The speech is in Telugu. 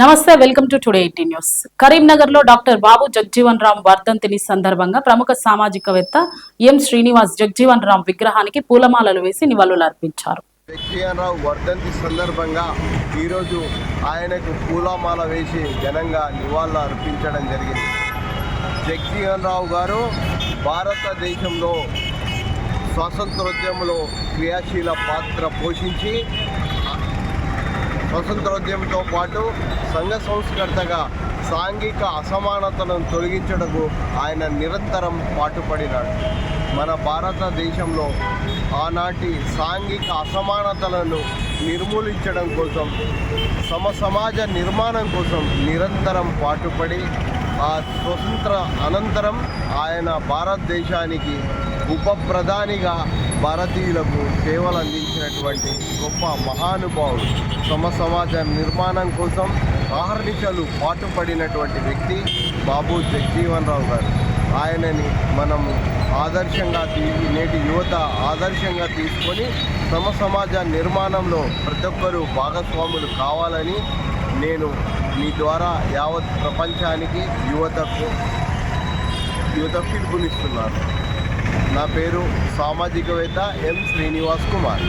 నమస్తే welcome to today eighty news. కరీంనగర్లో డాక్టర్ బాబు జగ్జీవన్ రామ్ వర్ధంతిని సందర్భంగా ప్రముఖ సామాజికవేత్త ఎం శ్రీనివాస్ జగ్జీవన్ రామ్ విగ్రహానికి పూలమాలలు వేసి నివాళులు అర్పించారు రావు వర్ధంతి సందర్భంగా ఈరోజు ఆయనకు పూలమాల వేసి ఘనంగా నివాళులు అర్పించడం జరిగింది. జగ్జీవన్ రావు గారు భారతదేశంలో స్వాతంత్రోద్యమంలో క్రియాశీల పాత్ర పోషించి స్వతంత్రోద్యమంతో పాటు సంఘ సంస్కర్తగా సాంఘిక అసమానతను తొలగించడకు ఆయన నిరంతరం పాటుపడినాడు. మన భారతదేశంలో ఆనాటి సాంఘిక అసమానతలను నిర్మూలించడం కోసం సమ సమాజ నిర్మాణం కోసం నిరంతరం పాటుపడి ఆ స్వతంత్ర అనంతరం ఆయన భారతదేశానికి ఉప ప్రధానిగా భారతీయులకు సేవలు అందించినటువంటి గొప్ప మహానుభావుడు సమ సమాజ నిర్మాణం కోసం ఆహర్నిశలు పాటుపడినటువంటి వ్యక్తి బాబు జగజీవన్ రావు గారు. ఆయనని మనము ఆదర్శంగా తీ నేటి యువత ఆదర్శంగా తీసుకొని సమ సమాజ నిర్మాణంలో ప్రతి ఒక్కరూ భాగస్వాములు కావాలని నేను మీ ద్వారా యావత్ ప్రపంచానికి యువతకు యువత పిలుపునిస్తున్నాను. నా పేరు సామాజికవేత్త ఎం శ్రీనివాస్ కుమార్.